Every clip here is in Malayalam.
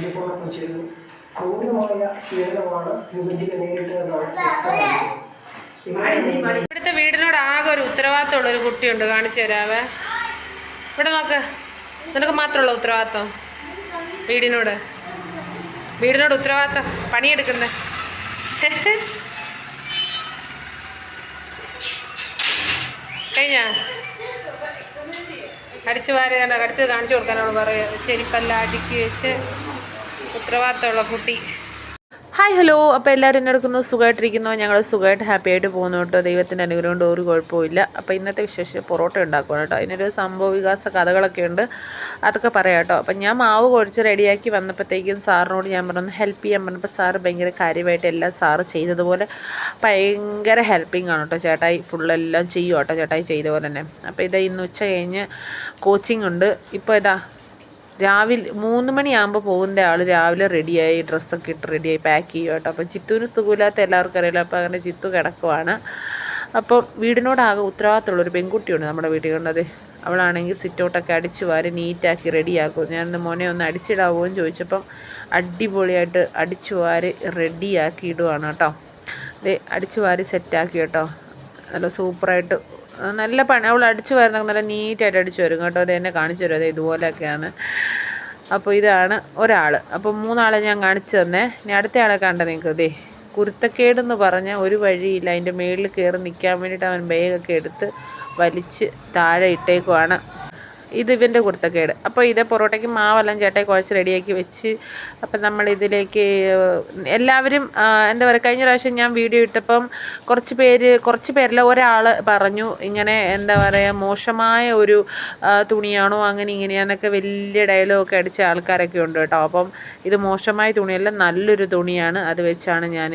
അനുഭവം ചെയ്തു ക്രൂരമായ പീഡനമാണ് വിഭജിക നേരിട്ടതെന്നാണ് ഇവിടുത്തെ വീടിനോട് ആകെ ഒരു ഉത്തരവാദിത്തമുള്ള ഒരു കുട്ടിയുണ്ട്. കാണിച്ചു തരാവേ. ഇവിടെ നോക്ക്. നിനക്ക് മാത്രമുള്ള ഉത്തരവാദിത്തം? വീടിനോട്. വീടിനോട് ഉത്തരവാദിത്തം? പണിയെടുക്കുന്നേ. കഴിഞ്ഞാ? അടിച്ചു വാരുകയാണ്. അടിച്ച് കാണിച്ചു കൊടുക്കാനോട് പറയുക. ചെരിപ്പല്ല അടുക്കി വെച്ച്. ഉത്തരവാദിത്തമുള്ള കുട്ടി. ഹായ് ഹലോ അപ്പോൾ എല്ലാവരും എന്നെ എടുക്കുന്നു സുഖമായിട്ടിരിക്കുന്നു. ഞങ്ങൾ സുഖമായിട്ട് ഹാപ്പി ആയിട്ട് പോകുന്നു കേട്ടോ. ദൈവത്തിന്റെ അനുഗ്രഹം കൊണ്ട് ഒരു കുഴപ്പമില്ല അപ്പോൾ ഇന്നത്തെ വിശേഷം പൊറോട്ട ഉണ്ടാക്കുകയാണ് കേട്ടോ. അതിനൊരു സംഭവ വികാസ കഥകളൊക്കെ ഉണ്ട്. അതൊക്കെ പറയാം കേട്ടോ. അപ്പം ഞാൻ മാവ് കുഴച്ച് റെഡിയാക്കി വന്നപ്പോഴത്തേക്കും സാറിനോട് ഞാൻ പറഞ്ഞു ഹെൽപ്പ് ചെയ്യാൻ പറഞ്ഞപ്പോൾ സാറ് ഭയങ്കര കാര്യമായിട്ട് എല്ലാം സാറ് ചെയ്തതുപോലെ ഭയങ്കര ഹെൽപ്പിംഗ് ആണ് കേട്ടോ ചേട്ടായി. ഫുള്ളെല്ലാം ചെയ്യും കേട്ടോ ചേട്ടായി ചെയ്ത പോലെ തന്നെ. അപ്പോൾ ഇതാ ഇന്ന് ഉച്ച കഴിഞ്ഞ് കോച്ചിങ് ഉണ്ട്. ഇപ്പോൾ ഇതാ രാവിലെ മൂന്ന് മണിയാകുമ്പോൾ പോകുന്ന ആൾ രാവിലെ റെഡിയായി ഡ്രസ്സൊക്കെ ഇട്ട് റെഡിയായി പാക്ക് ചെയ്യും കേട്ടോ. അപ്പം ചിത്തുവിന് സുഖമില്ലാത്ത എല്ലാവർക്കും അറിയില്ല അപ്പോൾ അങ്ങനെ ചിത്തു കിടക്കുവാണ്. അപ്പം വീടിനോടാകെ ഉത്തരവാദിത്തമുള്ളൊരു പെൺകുട്ടിയുണ്ട് നമ്മുടെ വീട്ടിൽ കണ്ടത്. അവളാണെങ്കിൽ സിറ്റൗട്ടൊക്കെ അടിച്ച് വാരി നീറ്റാക്കി റെഡിയാക്കും ഞാൻ ഇന്ന് മോനെ ഒന്ന് അടിച്ചിടാവോ എന്ന് ചോദിച്ചപ്പം അടിപൊളിയായിട്ട് അടിച്ചു വാരി റെഡിയാക്കി ഇടുവാണ് കേട്ടോ. അതെ അടിച്ചു വാരി സെറ്റാക്കി കേട്ടോ. നല്ല സൂപ്പറായിട്ട് നല്ല പണി. അവൾ അടിച്ചു വരുന്ന നല്ല നീറ്റായിട്ട് അടിച്ചു വരും കേട്ടോ. അത് എന്നെ കാണിച്ചു തരും. അതെ ഇതുപോലെയൊക്കെയാണ്. അപ്പോൾ ഇതാണ് ഒരാൾ. അപ്പോൾ മൂന്നാളെ ഞാൻ കാണിച്ചു തന്നേ. ഇനി അടുത്ത ആളെ കണ്ട നിങ്ങൾക്ക്? ഇതേ കുരുത്തക്കേടെന്ന് പറഞ്ഞാൽ ഒരു വഴിയില്ല. അതിന്റെ മേളിൽ കയറി നിൽക്കാൻ വേണ്ടിയിട്ട് അവൻ ബാഗൊക്കെ എടുത്ത് വലിച്ച് താഴെ ഇട്ടേക്കുവാണ്. ഇത് ഇവന്റെ കുർത്തക്കേട്. അപ്പോൾ ഇത് പൊറോട്ടയ്ക്ക് മാവെല്ലാം ചേട്ടായി കുഴച്ച് റെഡിയാക്കി വെച്ച് അപ്പം നമ്മൾ ഇതിലേക്ക് എല്ലാവരും എന്താ പറയുക കഴിഞ്ഞ പ്രാവശ്യം ഞാൻ വീഡിയോ ഇട്ടപ്പം കുറച്ച് പേര് കുറച്ച് പേരിൽ ഒരാൾ പറഞ്ഞു ഇങ്ങനെ എന്താ പറയുക മോശമായ ഒരു തുണിയാണോ അങ്ങനെ ഇങ്ങനെയാന്നൊക്കെ വലിയ ഡയലോഗൊക്കെ അടിച്ച ആൾക്കാരൊക്കെ ഉണ്ട് കേട്ടോ. അപ്പം ഇത് മോശമായ തുണിയല്ല നല്ലൊരു തുണിയാണ് അത് വെച്ചാണ് ഞാൻ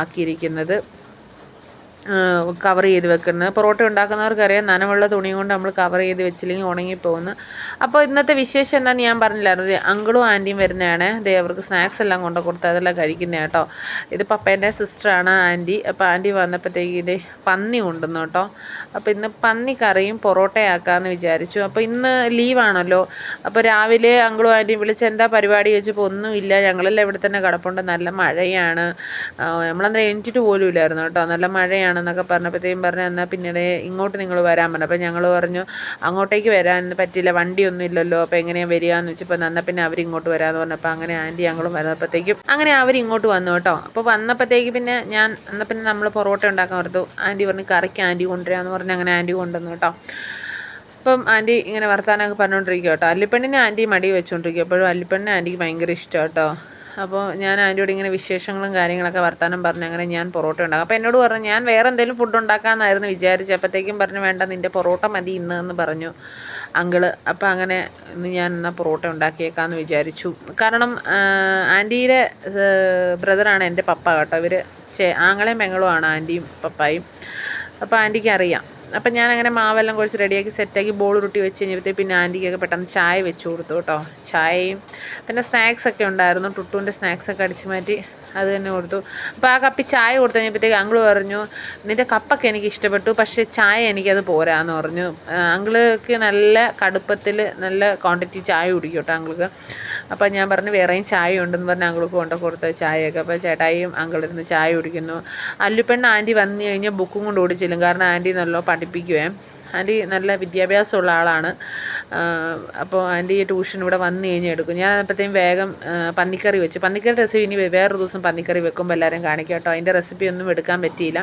ആക്കിയിരിക്കുന്നത്. കവർ ചെയ്ത് വെക്കുന്നത്. പൊറോട്ട ഉണ്ടാക്കുന്നവർക്കറിയാം നനവുള്ള തുണി കൊണ്ട് നമ്മൾ കവർ ചെയ്ത് വെച്ചില്ലെങ്കിൽ ഉണങ്ങിപ്പോകുന്നു. അപ്പോൾ ഇന്നത്തെ വിശേഷം എന്താണെന്ന് ഞാൻ പറഞ്ഞില്ലായിരുന്നു. അങ്കിളും ആന്റിയും വരുന്നതാണ്. ദേ അവർക്ക് സ്നാക്സ് എല്ലാം കൊണ്ട് കൊടുത്ത് അതെല്ലാം കഴിക്കുന്നത് കേട്ടോ. ഇത് പപ്പേന്റെ സിസ്റ്ററാണ് ആന്റി അപ്പോൾ ആന്റി വന്നപ്പോഴത്തേക്ക് ഇത് പന്നി കൊണ്ടുവന്നു കേട്ടോ. അപ്പോൾ ഇന്ന് പന്നി കറിയും പൊറോട്ടയാക്കാമെന്ന് വിചാരിച്ചു. അപ്പോൾ ഇന്ന് ലീവാണല്ലോ അപ്പോൾ രാവിലെ അങ്കിളും ആന്റിയും വിളിച്ച് എന്താ പരിപാടി ചോദിച്ചപ്പോൾ ഒന്നുമില്ല ഞങ്ങളെല്ലാം ഇവിടെ തന്നെ കിടപ്പുണ്ട്. നല്ല മഴയാണ്. ആ, നമ്മളന്നേരം എണീറ്റിട്ട് പോലും ഇല്ലായിരുന്നു കേട്ടോ. നല്ല മഴയാണെന്നൊക്കെ പറഞ്ഞപ്പോഴത്തേക്കും പറഞ്ഞു എന്നാൽ പിന്നെ ഇങ്ങോട്ട് നിങ്ങൾ വരാൻ പറഞ്ഞു. അപ്പോൾ ഞങ്ങൾ പറഞ്ഞു അങ്ങോട്ടേക്ക് വരാൻ പറ്റില്ല വണ്ടിയൊന്നും ഇല്ലല്ലോ അപ്പോൾ എങ്ങനെയാണ് വരിക എന്ന് വെച്ചപ്പോൾ എന്നാൽ പിന്നെ അവർ ഇങ്ങോട്ട് വരാമെന്ന് പറഞ്ഞപ്പോൾ അങ്ങനെ ആന്റി ഞങ്ങളും വരുന്നപ്പോഴത്തേക്കും അങ്ങനെ അവർ ഇങ്ങോട്ട് വന്നു കേട്ടോ. അപ്പോൾ വന്നപ്പോഴത്തേക്ക് പിന്നെ ഞാൻ എന്നാൽ പിന്നെ നമ്മൾ പൊറോട്ട ഉണ്ടാക്കാൻ ഓർത്തു. ആന്റി പറഞ്ഞു കറിക്ക് ആന്റി കൊണ്ടുവരാമെന്ന് പറഞ്ഞ് അങ്ങനെ ആന്റി കൊണ്ടുവന്നു കേട്ടോ. അപ്പം ആന്റി ഇങ്ങനെ വർത്താനമൊക്കെ പറഞ്ഞുകൊണ്ടിരിക്കുക കേട്ടോ. അല്ലിപ്പെണ്ണിനെ ആന്റി മടി വെച്ചുകൊണ്ടിരിക്കുക. എപ്പോഴും അല്ലിപ്പെണ്ണിനെ ആന്റിക്ക് ഭയങ്കര ഇഷ്ടം കേട്ടോ. അപ്പോൾ ഞാൻ ആന്റിയോട് ഇങ്ങനെ വിശേഷങ്ങളും കാര്യങ്ങളൊക്കെ വർത്താനം പറഞ്ഞു അങ്ങനെ ഞാൻ പൊറോട്ട ഉണ്ടാക്കും. അപ്പോൾ എന്നോട് പറഞ്ഞു ഞാൻ വേറെ എന്തെങ്കിലും ഫുഡ് ഉണ്ടാക്കാമെന്നായിരുന്നു വിചാരിച്ചത് അപ്പോഴത്തേക്കും പറഞ്ഞു വേണ്ട നിന്റെ പൊറോട്ട മതി ഇന്ന് എന്ന് പറഞ്ഞു അങ്കിൾ. അപ്പോൾ അങ്ങനെ ഇന്ന് ഞാൻ എന്നാൽ പൊറോട്ട ഉണ്ടാക്കിയേക്കാമെന്ന് വിചാരിച്ചു. കാരണം ആന്റിയുടെ ബ്രദറാണ് എന്റെ പപ്പ കേട്ടോ. ഇവർ ചേ ആങ്ങളെയും മെങ്ങളുമാണ് ആന്റിയും പപ്പായും. അപ്പോൾ ആന്റിക്ക് അറിയാം. അപ്പം ഞാൻ അങ്ങനെ മാവെല്ലാം കുഴച്ച് റെഡിയാക്കി സെറ്റാക്കി ബോൾ ഉരുട്ടി വെച്ച് കഴിഞ്ഞപ്പോഴത്തേക്ക് പിന്നെ ആന്റിക്കൊക്കെ പെട്ടെന്ന് ചായ വെച്ചു കൊടുത്തു കേട്ടോ. ചായയും പിന്നെ സ്നാക്സ് ഒക്കെ ഉണ്ടായിരുന്നു. ടുട്ടുവിന്റെ സ്നാക്സൊക്കെ അടിച്ചു മാറ്റി അത് തന്നെ കൊടുത്തു. അപ്പോൾ ആ കപ്പി ചായ കൊടുത്തു കഴിഞ്ഞപ്പോഴത്തേക്ക് അങ്കിൾ പറഞ്ഞു നിന്റെ കപ്പൊക്കെ എനിക്ക് ഇഷ്ടപ്പെട്ടു പക്ഷേ ചായ എനിക്കത് പോരാന്ന് പറഞ്ഞു. അങ്കിൾക്ക് നല്ല കടുപ്പത്തിൽ നല്ല ക്വാണ്ടിറ്റി ചായ കുടിക്കും കേട്ടോ അങ്കിൾക്ക്. അപ്പോൾ ഞാൻ പറഞ്ഞു വേറെയും ചായ ഉണ്ടെന്ന് പറഞ്ഞ് അങ്കിൾക്ക് കൊണ്ട് കൊടുത്ത ചായയൊക്കെ. അപ്പോൾ ചേട്ടായിയും അങ്കിളിരുന്ന് ചായ കുടിക്കുന്നു. അല്ലുപ്പെണ്ണ ആന്റി വന്നു കഴിഞ്ഞാൽ ബുക്കും കൊണ്ട് ഓടിച്ചില്ലും കാരണം ആന്റി നല്ലോ പഠിപ്പിക്കുവേ. ആന്റി നല്ല വിദ്യാഭ്യാസമുള്ള ആളാണ്. അപ്പോൾ ആന്റി ട്യൂഷൻ ഇവിടെ വന്നു കഴിഞ്ഞാൽ എടുക്കും. ഞാൻ അപ്പോഴത്തേക്കും വേഗം പന്നിക്കറി വെച്ചു. പന്നിക്കറി റെസിപ്പി ഇനി വേറൊരു ദിവസം പന്നിക്കറി വെക്കുമ്പോൾ എല്ലാവരും കാണിക്കാം കേട്ടോ. അതിന്റെ റെസിപ്പി ഒന്നും എടുക്കാൻ പറ്റിയില്ല.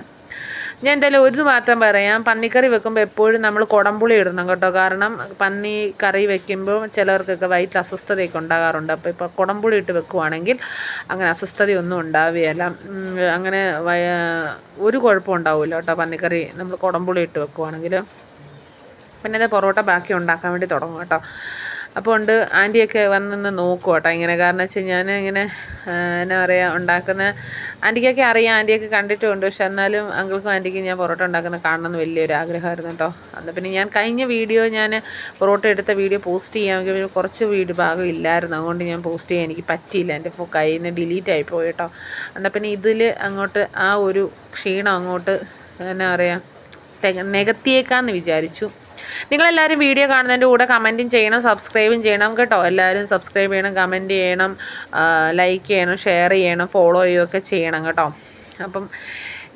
ഞാൻ എന്തായാലും ഒരു മാത്രം പറയാം. പന്നിക്കറി വെക്കുമ്പോൾ എപ്പോഴും നമ്മൾ കുടംപുളി ഇടണം കേട്ടോ. കാരണം പന്നി കറി വെക്കുമ്പോൾ ചിലർക്കൊക്കെ വയറ്റിൽ അസ്വസ്ഥതയൊക്കെ ഉണ്ടാകാറുണ്ട്. അപ്പോൾ ഇപ്പോൾ കുടംപുളി ഇട്ട് വെക്കുവാണെങ്കിൽ അങ്ങനെ അസ്വസ്ഥതയൊന്നും ഉണ്ടാവുകയല്ല. അങ്ങനെ ഒരു കുഴപ്പം ഉണ്ടാവില്ല കേട്ടോ പന്നിക്കറി നമ്മൾ കുടംപുളി ഇട്ട് വെക്കുവാണെങ്കിൽ പിന്നെ പൊറോട്ട ബാക്കി ഉണ്ടാക്കാൻ വേണ്ടി തുടങ്ങും കേട്ടോ. അപ്പോൾ ഉണ്ട് ആന്റിയൊക്കെ വന്നൊന്ന് നോക്കും കേട്ടോ ഇങ്ങനെ. കാരണം വെച്ചാൽ ഞാൻ ഇങ്ങനെ എന്നാ പറയുക ഉണ്ടാക്കുന്ന ആന്റിക്കൊക്കെ അറിയാം ആന്റിയൊക്കെ കണ്ടിട്ടുമുണ്ട് പക്ഷെ എന്നാലും അങ്കിൾക്കും ആന്റിക്കും ഞാൻ പൊറോട്ട ഉണ്ടാക്കുന്ന കാണണമെന്ന് വലിയൊരു ആഗ്രഹമായിരുന്നു കേട്ടോ. അന്ന് പിന്നെ ഞാൻ കഴിഞ്ഞ വീഡിയോ ഞാൻ പൊറോട്ട എടുത്ത വീഡിയോ പോസ്റ്റ് ചെയ്യാമെങ്കിൽ കുറച്ച് വീട് ഭാഗം ഇല്ലായിരുന്നു. അതുകൊണ്ട് ഞാൻ പോസ്റ്റ് ചെയ്യാൻ എനിക്ക് പറ്റിയില്ല. എന്റെ കയ്യിൽ നിന്ന് ഡിലീറ്റ് ആയി കേട്ടോ. എന്നാൽ പിന്നെ ഇതിൽ അങ്ങോട്ട് ആ ഒരു ക്ഷീണം അങ്ങോട്ട് എന്നാ പറയുക തെക നികത്തിയേക്കാന്ന് വിചാരിച്ചു. നിങ്ങളെല്ലാവരും വീഡിയോ കാണുന്നതിന്റെ കൂടെ കമന്റും ചെയ്യണം സബ്സ്ക്രൈബും ചെയ്യണം കേട്ടോ. എല്ലാവരും സബ്സ്ക്രൈബ് ചെയ്യണം കമന്റ് ചെയ്യണം ലൈക്ക് ചെയ്യണം ഷെയർ ചെയ്യണം ഫോളോ ചെയ്യുകയൊക്കെ ചെയ്യണം കേട്ടോ. അപ്പം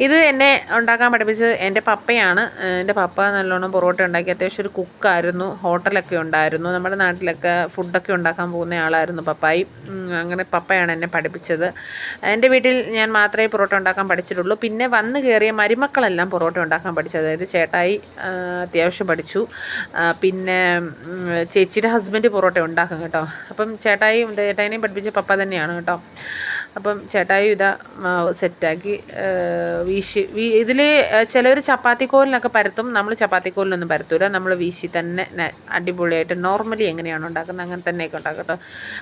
ഇത് എന്നെ ഉണ്ടാക്കാൻ പഠിപ്പിച്ചത് എന്റെ പപ്പയാണ്. എന്റെ പപ്പ നല്ലോണം പൊറോട്ട ഉണ്ടാക്കി. അത്യാവശ്യം ഒരു കുക്കായിരുന്നു. ഹോട്ടലൊക്കെ ഉണ്ടായിരുന്നു. നമ്മുടെ നാട്ടിലൊക്കെ ഫുഡൊക്കെ ഉണ്ടാക്കാൻ പോകുന്ന ആളായിരുന്നു പപ്പായി. അങ്ങനെ പപ്പയാണ് എന്നെ പഠിപ്പിച്ചത്. എന്റെ വീട്ടിൽ ഞാൻ മാത്രമേ പൊറോട്ട ഉണ്ടാക്കാൻ പഠിച്ചിട്ടുള്ളൂ. പിന്നെ വന്ന് കയറിയ മരുമക്കളെല്ലാം പൊറോട്ട ഉണ്ടാക്കാൻ പഠിച്ചത് അതായത് ചേട്ടായി അത്യാവശ്യം പഠിച്ചു. പിന്നെ ചേച്ചിയുടെ ഹസ്ബൻഡ് പൊറോട്ട ഉണ്ടാക്കും കേട്ടോ. അപ്പം ചേട്ടായി ചേട്ടായിനെയും പഠിപ്പിച്ച പപ്പ തന്നെയാണ് കേട്ടോ. അപ്പം ചേട്ടായി ഇതാ സെറ്റാക്കി വീശി വീ ഇതിൽ ചിലർ ചപ്പാത്തി കോലിനൊക്കെ പരത്തും നമ്മൾ ചപ്പാത്തി കോലിനൊന്നും പരത്തൂല. നമ്മൾ വീശി തന്നെ അടിപൊളിയായിട്ട് നോർമലി എങ്ങനെയാണ് ഉണ്ടാക്കുന്നത് അങ്ങനെ തന്നെയൊക്കെ ഉണ്ടാക്കും കേട്ടോ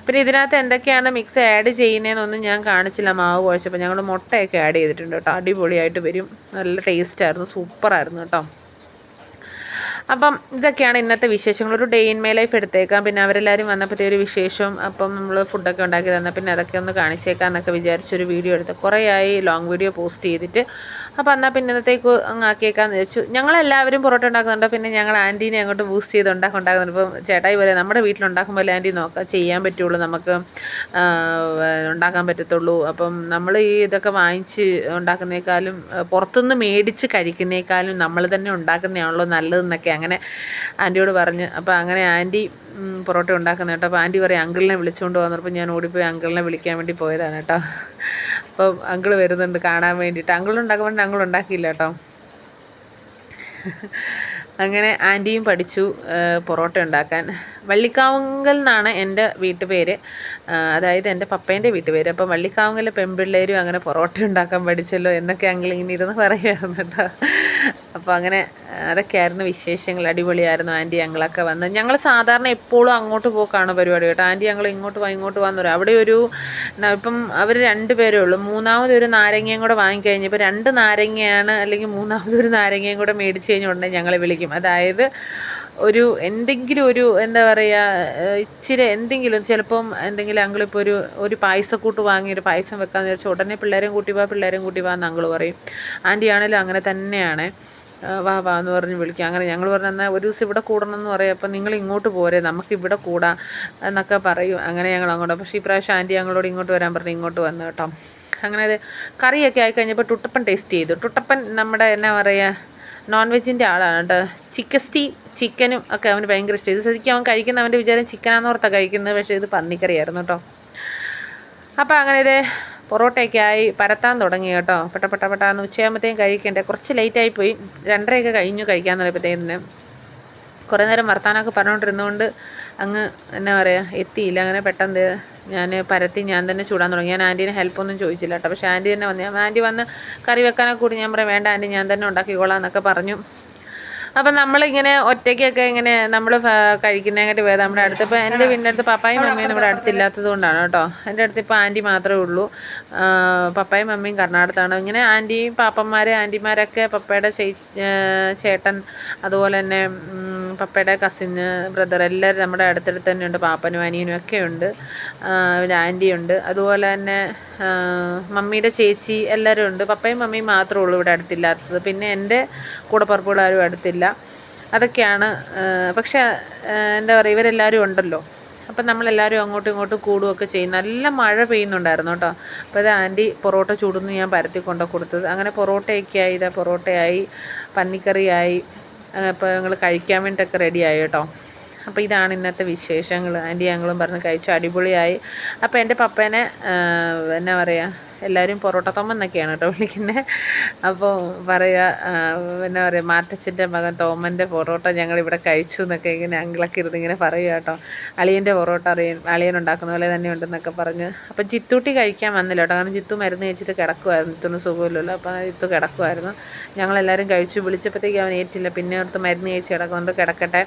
പിന്നെ ഇതിനകത്ത് എന്തൊക്കെയാണ് മിക്സ് ആഡ് ചെയ്യുന്നതെന്നൊന്നും ഞാൻ കാണിച്ചില്ല മാവ് കുഴച്ചപ്പോൾ ഞങ്ങൾ മുട്ടയൊക്കെ ആഡ് ചെയ്തിട്ടുണ്ട് കേട്ടോ അടിപൊളിയായിട്ട് വരും. നല്ല ടേസ്റ്റായിരുന്നു സൂപ്പറായിരുന്നു കേട്ടോ അപ്പം ഇതൊക്കെയാണ് ഇന്നത്തെ വിശേഷങ്ങൾ. ഒരു ഡേ ഇൻ മൈ ലൈഫ് എടുത്തേക്കാം. പിന്നെ അവരെല്ലാവരും വന്നപ്പോഴത്തെ ഒരു വിശേഷം അപ്പം നമ്മൾ ഫുഡൊക്കെ ഉണ്ടാക്കി തന്ന പിന്നെ അതൊക്കെ ഒന്ന് കാണിച്ചേക്കാം എന്നൊക്കെ വിചാരിച്ചൊരു വീഡിയോ എടുത്ത്. കുറേ ആയി ലോങ് വീഡിയോ പോസ്റ്റ് ചെയ്തിട്ട്. അപ്പോൾ എന്നാൽ പിന്നെ ഇന്നത്തേക്ക് അങ്ങ് ആക്കിയേക്കാന്ന് വെച്ചു ഞങ്ങളെല്ലാവരും പൊറോട്ട ഉണ്ടാക്കുന്നുണ്ട്. പിന്നെ ഞങ്ങൾ ആന്റീനെ അങ്ങോട്ട് ബൂസ്റ്റ് ചെയ്ത് ഉണ്ടാക്കി ഉണ്ടാക്കുന്നുണ്ട് ഇപ്പം ചേട്ടായി പോലെ നമ്മുടെ വീട്ടിലുണ്ടാക്കുമ്പോൾ ആന്റി നോക്കാം? ചെയ്യാൻ പറ്റുള്ളൂ നമുക്ക് ഉണ്ടാക്കാൻ പറ്റത്തുള്ളൂ. അപ്പം നമ്മൾ ഈ ഇതൊക്കെ വാങ്ങിച്ച് ഉണ്ടാക്കുന്നേക്കാളും പുറത്തുനിന്ന് മേടിച്ച് കഴിക്കുന്നേക്കാളും നമ്മൾ തന്നെ ഉണ്ടാക്കുന്നതാണല്ലോ നല്ലതെന്നൊക്കെ അങ്ങനെ ആന്റിയോട് പറഞ്ഞ്. അപ്പോൾ അങ്ങനെ ആന്റി പൊറോട്ട ഉണ്ടാക്കുന്ന കേട്ടോ അപ്പോൾ ആന്റി പറയും അങ്കിളിനെ വിളിച്ചുകൊണ്ട് വന്നപ്പോൾ ഞാൻ ഓടിപ്പോയി അങ്കിളിനെ വിളിക്കാൻ വേണ്ടി പോയതാണ് കേട്ടോ. അപ്പം അങ്കിൾ വരുന്നുണ്ട് കാണാൻ വേണ്ടിയിട്ട്. അങ്കിൾ ഉണ്ടാക്കുമ്പോൾ അങ്കിൾ ഉണ്ടാക്കിയില്ല കേട്ടോ. അങ്ങനെ ആന്റിയും പഠിച്ചു പൊറോട്ട ഉണ്ടാക്കാൻ. വള്ളിക്കാവുങ്കൽ എന്നാണ് എന്റെ വീട്ടുപേര് അതായത് എന്റെ പപ്പേന്റെ വീട്ടുപേര് അപ്പം വള്ളിക്കാവുങ്കൽ പെൺപിള്ളേരും അങ്ങനെ പൊറോട്ട ഉണ്ടാക്കാൻ പഠിച്ചല്ലോ എന്നൊക്കെ അങ്കിൾ ഇങ്ങനെ ഇരുന്ന് പറയുമായിരുന്നു കേട്ടോ. അപ്പോൾ അങ്ങനെ അതൊക്കെയായിരുന്നു വിശേഷങ്ങൾ. അടിപൊളിയായിരുന്നു. ആന്റി ഞങ്ങളൊക്കെ വന്ന്. ഞങ്ങൾ സാധാരണ എപ്പോഴും അങ്ങോട്ട് പോക്കാണ് പരിപാടി കേട്ടോ. ആന്റി ഞങ്ങൾ ഇങ്ങോട്ട് പോയി ഇങ്ങോട്ട് വന്നു പറയും. അവിടെ ഒരു ഇപ്പം അവർ രണ്ട് പേരേ ഉള്ളൂ. മൂന്നാമത് ഒരു നാരങ്ങയും കൂടെ വാങ്ങിക്കഴിഞ്ഞപ്പോൾ രണ്ട് നാരങ്ങയാണ് അല്ലെങ്കിൽ മൂന്നാമത് ഒരു നാരങ്ങയും കൂടെ മേടിച്ച് കഴിഞ്ഞ ഉടനെ ഞങ്ങളെ വിളിക്കും. അതായത് ഒരു എന്തെങ്കിലും ഒരു എന്താ പറയുക ഇച്ചിരി എന്തെങ്കിലും ചിലപ്പം എന്തെങ്കിലും അങ്കിളിപ്പോൾ ഒരു ഒരു പായസക്കൂട്ട് വാങ്ങി ഒരു പായസം വെക്കാമെന്ന് വിചാരിച്ചു ഉടനെ പിള്ളേരെയും കൂട്ടി വാ പിള്ളേരെയും കൂട്ടി വാ എന്ന് അങ്കിൾ പറയും. ആന്റി ആണെങ്കിലും അങ്ങനെ തന്നെയാണ്. വാ വാ എന്ന് പറഞ്ഞ് വിളിക്കുക അങ്ങനെ ഞങ്ങൾ പറഞ്ഞു എന്നാൽ ഒരു ദിവസം ഇവിടെ കൂടണം എന്ന് പറയും. അപ്പം നിങ്ങൾ ഇങ്ങോട്ട് പോരെ നമുക്ക് ഇവിടെ കൂടാം എന്നൊക്കെ പറയും. അങ്ങനെ ഞങ്ങൾ അങ്ങോട്ട് പക്ഷേ ഈ പ്രാവശ്യം ആന്റി ഞങ്ങളോട് ഇങ്ങോട്ട് വരാൻ പറഞ്ഞു ഇങ്ങോട്ട് വന്നു കേട്ടോ. അങ്ങനെ അത് കറിയൊക്കെ ആയിക്കഴിഞ്ഞപ്പോൾ ടുട്ടപ്പൻ ടേസ്റ്റ് ചെയ്തു. ടുട്ടപ്പൻ നമ്മുടെ എന്നാ പറയുക നോൺ വെജിന്റെ ആളാണ് കേട്ടോ. ചിക്കസ്റ്റി ചിക്കനും ഒക്കെ അവന് ഭയങ്കര ഇഷ്ടം. ഇത് ശരിക്കും അവൻ കഴിക്കുന്ന അവന്റെ വിചാരം ചിക്കനാന്ന് ഓർത്താണ് കഴിക്കുന്നത്. പക്ഷേ ഇത് പന്നിക്കറിയായിരുന്നു കേട്ടോ. അപ്പോൾ അങ്ങനെ ഇത് പൊറോട്ടയൊക്കെ ആയി പരത്താൻ തുടങ്ങി കേട്ടോ. പെട്ട പെട്ട പെട്ടാന്ന് ഉച്ചയാകുമ്പോഴത്തേക്കും കഴിക്കണ്ടേ. കുറച്ച് ലേറ്റായി പോയി. രണ്ടരയൊക്കെ കഴിഞ്ഞു കഴിക്കാൻ തുടങ്ങിയപ്പോഴത്തേന് കുറേ നേരം വർത്താനമൊക്കെ പറഞ്ഞുകൊണ്ടിരുന്നുകൊണ്ട് അങ്ങ് എന്നാ പറയുക എത്തിയില്ല. അങ്ങനെ പെട്ടെന്ന് ഞാൻ പരത്തി ഞാൻ തന്നെ ചൂടാൻ തുടങ്ങി. ഞാൻ ആന്റീനെ ഹെൽപ്പൊന്നും ചോദിച്ചില്ല കേട്ടോ. പക്ഷേ ആന്റി തന്നെ വന്നു ആന്റി വന്ന് കറി വെക്കാനൊക്കെ കൂടി ഞാൻ പറയാം വേണ്ട ആന്റി ഞാൻ തന്നെ ഉണ്ടാക്കിക്കോളാം എന്നൊക്കെ പറഞ്ഞു. അപ്പം നമ്മളിങ്ങനെ ഒറ്റയ്ക്കൊക്കെ ഇങ്ങനെ നമ്മൾ കഴിക്കുന്നതിനായിട്ട് വേദം നമ്മുടെ അടുത്ത്. ഇപ്പോൾ എന്റെ വീടിന്റെ അടുത്ത് പപ്പായും മമ്മിയും നമ്മുടെ അടുത്തില്ലാത്തത് കൊണ്ടാണ് കേട്ടോ. എന്റെ അടുത്ത് ഇപ്പോൾ ആന്റി മാത്രമേ ഉള്ളൂ. പപ്പായും മമ്മിയും കർണാടകത്താണ്. ഇങ്ങനെ ആന്റിയും പാപ്പന്മാർ ആന്റിമാരൊക്കെ പപ്പയുടെ ചേട്ടൻ അതുപോലെ തന്നെ പപ്പയുടെ കസിന് ബ്രദർ എല്ലാവരും നമ്മുടെ അടുത്തടുത്ത് തന്നെയുണ്ട്. പാപ്പനും അനിയനും ഒക്കെ ഉണ്ട്. പിന്നെ ആന്റിയുണ്ട് അതുപോലെ തന്നെ മമ്മിയുടെ ചേച്ചി എല്ലാവരും ഉണ്ട്. പപ്പയും മമ്മിയും മാത്രമേ ഉള്ളൂ ഇവിടെ അടുത്തില്ലാത്തത്. പിന്നെ എന്റെ കൂടപ്പറപ്പുകൾ ആരും അടുത്തില്ല. അതൊക്കെയാണ് പക്ഷേ എന്താ പറയുക ഇവരെല്ലാവരും ഉണ്ടല്ലോ. അപ്പം നമ്മളെല്ലാവരും അങ്ങോട്ടും ഇങ്ങോട്ടും കൂടുകയൊക്കെ ചെയ്യും. നല്ല മഴ പെയ്യുന്നുണ്ടായിരുന്നു കേട്ടോ. അപ്പോൾ ഇത് ആന്റി പൊറോട്ട ചൂടുന്ന് ഞാൻ പരത്തി കൊണ്ടു കൊടുത്തത്. അങ്ങനെ പൊറോട്ടയൊക്കെ ആയി ഇതാ പൊറോട്ടയായി പന്നിക്കറിയായി അപ്പോൾ ഞങ്ങൾ കഴിക്കാൻ വേണ്ടിയിട്ടൊക്കെ റെഡിയായി കേട്ടോ. അപ്പോൾ ഇതാണ് ഇന്നത്തെ വിശേഷങ്ങൾ ആന്റി ഞങ്ങളും പറഞ്ഞ് കഴിച്ചു അടിപൊളിയായി. അപ്പോൾ എന്റെ പപ്പേനെ എന്നാ പറയുക എല്ലാവരും പൊറോട്ട തോമൻ എന്നൊക്കെയാണ് കേട്ടോ വിളിക്കുന്നത് അപ്പോൾ പറയുക പിന്നെ പറയുക മാറ്റച്ചന്റെ മകൻ തോമന്റെ പൊറോട്ട ഞങ്ങളിവിടെ കഴിച്ചു എന്നൊക്കെ ഇങ്ങനെ അങ്കിളൊക്കെ ഇരുന്ന് ഇങ്ങനെ പറയുക കേട്ടോ. അളിയന്റെ പൊറോട്ട അറിയാൻ അളിയൻ ഉണ്ടാക്കുന്ന പോലെ തന്നെ ഉണ്ടെന്നൊക്കെ പറഞ്ഞ്. അപ്പം ചിത്തൂട്ടി കഴിക്കാൻ വന്നില്ല കേട്ടോ. കാരണം ചിത്തു മരുന്ന് കഴിച്ചിട്ട് കിടക്കുമായിരുന്നു ചിത്തൊന്നും സുഖമില്ലല്ലോ. അപ്പോൾ ചിത്തു കിടക്കുമായിരുന്നു ഞങ്ങളെല്ലാവരും കഴിച്ചു. വിളിച്ചപ്പോഴത്തേക്ക് അവൻ ഏറ്റില്ല. പിന്നെ ഓർത്ത് മരുന്ന് കഴിച്ച് കിടക്കുന്നുണ്ട്. കിടക്കട്ടെ.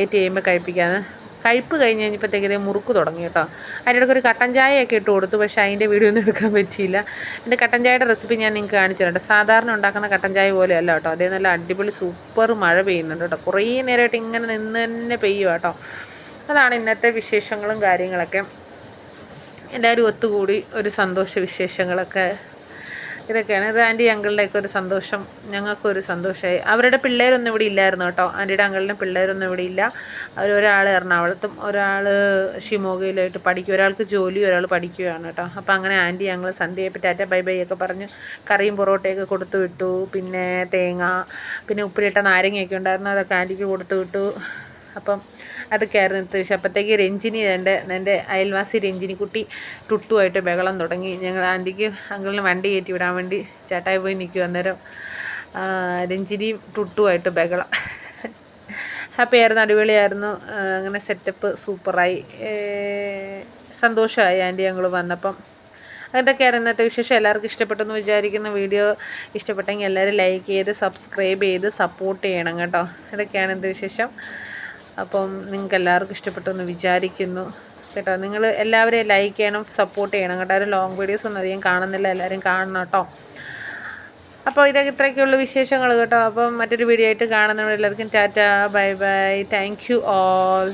ഏറ്റ് കഴിയുമ്പോൾ കഴിപ്പിക്കാമെന്ന് കഴിപ്പ് കഴിഞ്ഞ് കഴിഞ്ഞപ്പോഴത്തേക്ക് മുറുക്ക് തുടങ്ങി കേട്ടോ. അതിന്റെ ഇടയ്ക്ക് ഒരു കട്ടൻ ചായയൊക്കെ ഇട്ട് കൊടുത്തു പക്ഷേ അതിന്റെ വീഡിയോ ഒന്നും എടുക്കാൻ പറ്റിയില്ല. എന്റെ കട്ടൻ ചായയുടെ റെസിപ്പി ഞാൻ നിങ്ങൾക്ക് കാണിച്ചു കേട്ടോ. സാധാരണ ഉണ്ടാക്കുന്ന കട്ടൻ ചായ പോലെയല്ല കേട്ടോ. അതേ നല്ല അടിപൊളി സൂപ്പർ മഴ പെയ്യുന്നുണ്ട് കേട്ടോ. കുറേ നേരമായിട്ട് ഇങ്ങനെ നിന്ന് തന്നെ പെയ്യുക കേട്ടോ. അതാണ് ഇന്നത്തെ വിശേഷങ്ങളും കാര്യങ്ങളൊക്കെ. എല്ലാവരും ഒത്തുകൂടി ഒരു സന്തോഷ വിശേഷങ്ങളൊക്കെ ഇതൊക്കെയാണ്. ഇത് ആന്റി അങ്കിളിന്റെയൊക്കെ ഒരു സന്തോഷം. ഞങ്ങൾക്കൊരു സന്തോഷമായി. അവരുടെ പിള്ളേരൊന്നും ഇവിടെ ഇല്ലായിരുന്നു കേട്ടോ. ആന്റിയുടെ അങ്കിളിന്റെ പിള്ളേരൊന്നും ഇവിടെ ഇല്ല. അവർ ഒരാൾ എറണാകുളത്തും ഒരാൾ ഷിമോഗയിലായിട്ട് പഠിക്കും. ഒരാൾക്ക് ജോലി ഒരാൾ പഠിക്കുകയാണ് കേട്ടോ. അപ്പോൾ അങ്ങനെ ആന്റി ഞങ്ങൾ സന്ധ്യയെ ടാറ്റ ബൈ ബൈ ഒക്കെ പറഞ്ഞ് കറിയും പൊറോട്ടയൊക്കെ കൊടുത്തു വിട്ടു. പിന്നെ തേങ്ങ പിന്നെ ഉപ്പിലിട്ട നാരങ്ങയൊക്കെ ഉണ്ടായിരുന്നു. അതൊക്കെ ആന്റിക്ക് കൊടുത്തു വിട്ടു. അപ്പം അതൊക്കെയായിരുന്നു ഇന്നത്തെ വിഷയം. അപ്പോഴത്തേക്ക് രഞ്ജിനി എന്റെ എന്റെ അയൽവാസി രഞ്ജിനി കുട്ടി ടുട്ടുമായിട്ട് ബഹളം തുടങ്ങി. ഞങ്ങൾ ആന്റിക്ക് അങ്കിളിന് വണ്ടി കയറ്റി വിടാൻ വേണ്ടി ചേട്ടായി പോയി നിൽക്കും അന്നേരം. രഞ്ജിനിയും ടുട്ടുമായിട്ട് ബഹളം. ഹാപ്പി ആയിരുന്നു അടിപൊളിയായിരുന്നു. അങ്ങനെ സെറ്റപ്പ് സൂപ്പറായി. സന്തോഷമായി ആന്റി ഞങ്ങൾ വന്നപ്പം. അതൊക്കെയാണ് ഇന്നത്തെ വിശേഷം. എല്ലാവർക്കും ഇഷ്ടപ്പെട്ടെന്ന് വിചാരിക്കുന്ന. വീഡിയോ ഇഷ്ടപ്പെട്ടെങ്കിൽ എല്ലാവരും ലൈക്ക് ചെയ്ത് സബ്സ്ക്രൈബ് ചെയ്ത് സപ്പോർട്ട് ചെയ്യണം കേട്ടോ. ഇതൊക്കെയാണ് ഇന്നത്തെ വിശേഷം. അപ്പം നിങ്ങൾക്ക് എല്ലാവർക്കും ഇഷ്ടപ്പെട്ടു എന്ന് വിചാരിക്കുന്നു. കേട്ടോ നിങ്ങൾ എല്ലാവരെയും ലൈക്ക് ചെയ്യണം സപ്പോർട്ട് ചെയ്യണം. കേട്ടോ ഒരു ലോങ് വീഡിയോസ് ഒന്നും അധികം കാണുന്നില്ല. എല്ലാവരും കാണണം കേട്ടോ. അപ്പോൾ ഇതൊക്കെ ഇത്രയൊക്കെയുള്ള വിശേഷങ്ങൾ കേട്ടോ. അപ്പം മറ്റൊരു വീഡിയോ ആയിട്ട് കാണുന്നവരെല്ലാവർക്കും tata bye bye. Thank you all